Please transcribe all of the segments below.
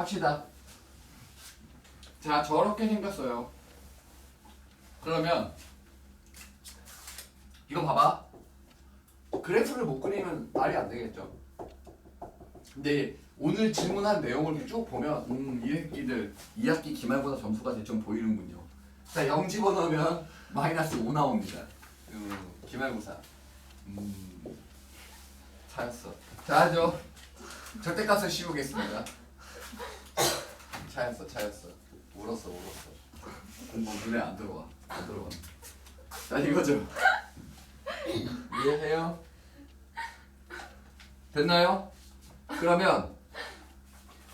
합시다. 자, 저렇게 생겼어요. 그러면 이거 봐봐. 그래프를 못 그리면 말이 안 되겠죠. 근데 오늘 질문한 내용을 쭉 보면 음, 이 새끼들 2학기 기말고사 점수가 대충 보이는군요. 자, 0 집어넣으면 마이너스 5 나옵니다. 음, 기말고사. 음, 차였어. 자, 저 절대값을 씌우겠습니다. 차였어, 차였어. 울었어, 울었어. 공부 눈에 안 들어와. 안 들어와. 자, 이거죠. 이해해요? 됐나요? 그러면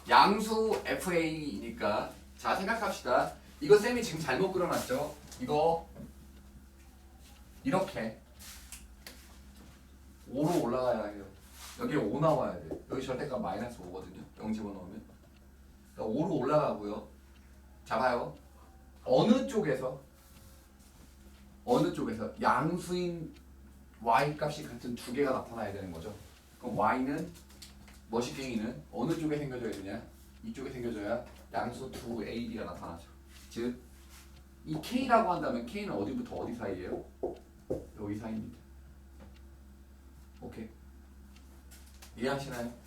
양수 FA니까 자 생각합시다. 이거 쌤이 지금 잘못 그려놨죠? 이거 이렇게 5로 올라가야 해요. 여기 5 나와야 돼. 여기 절대값 마이너스 5거든요. 0 집어넣으면. 그러니까 5로 올라가고요. 자 봐요. 어느 쪽에서 어느 쪽에서 양수인 y 값이 같은 두 개가 나타나야 되는 거죠. 그럼 y는 머시갱이는 어느 쪽에 생겨져야 되냐? 이쪽에 생겨져야 양수 2ab가 나타나죠. 즉, 이 k라고 한다면 k는 어디부터 어디 사이예요? 여기 사이입니다. 오케이. 이해하시나요?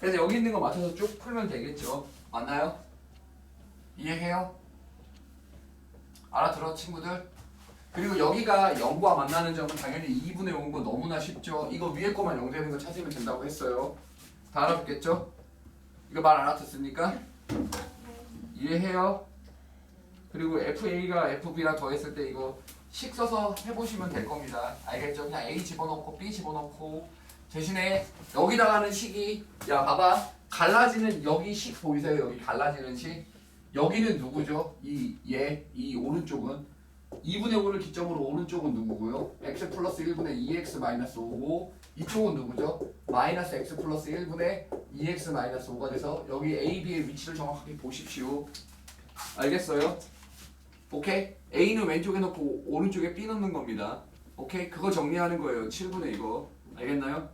그래서 여기 있는 거 맞춰서 쭉 풀면 되겠죠. 맞나요? 이해해요? 알아들어 친구들? 그리고 여기가 0과 만나는 점은 당연히 2분의 5인 거 너무나 쉽죠. 이거 위에 거만 0 되는 거 찾으면 된다고 했어요. 다 알아듣겠죠? 이거 말 알아듣습니까? 이해해요? 그리고 FA가 FB랑 더했을 때 이거 식 써서 해보시면 될 겁니다. 알겠죠? 그냥 A 집어넣고 B 집어넣고 대신에 여기다가는 식이 야 봐봐 갈라지는 여기 식 보이세요? 여기 갈라지는 식 여기는 누구죠? 이 얘, 이 오른쪽은 2분의 5를 기점으로 오른쪽은 누구고요? x 플러스 1분의 2x 마이너스 5고 이쪽은 누구죠? 마이너스 x 플러스 1분의 2x 마이너스 5가 돼서 여기 a, b의 위치를 정확하게 보십시오. 알겠어요? 오케이? a는 왼쪽에 놓고 오른쪽에 b 넣는 겁니다. 오케이? 그거 정리하는 거예요. 7분의 이거. 알겠나요?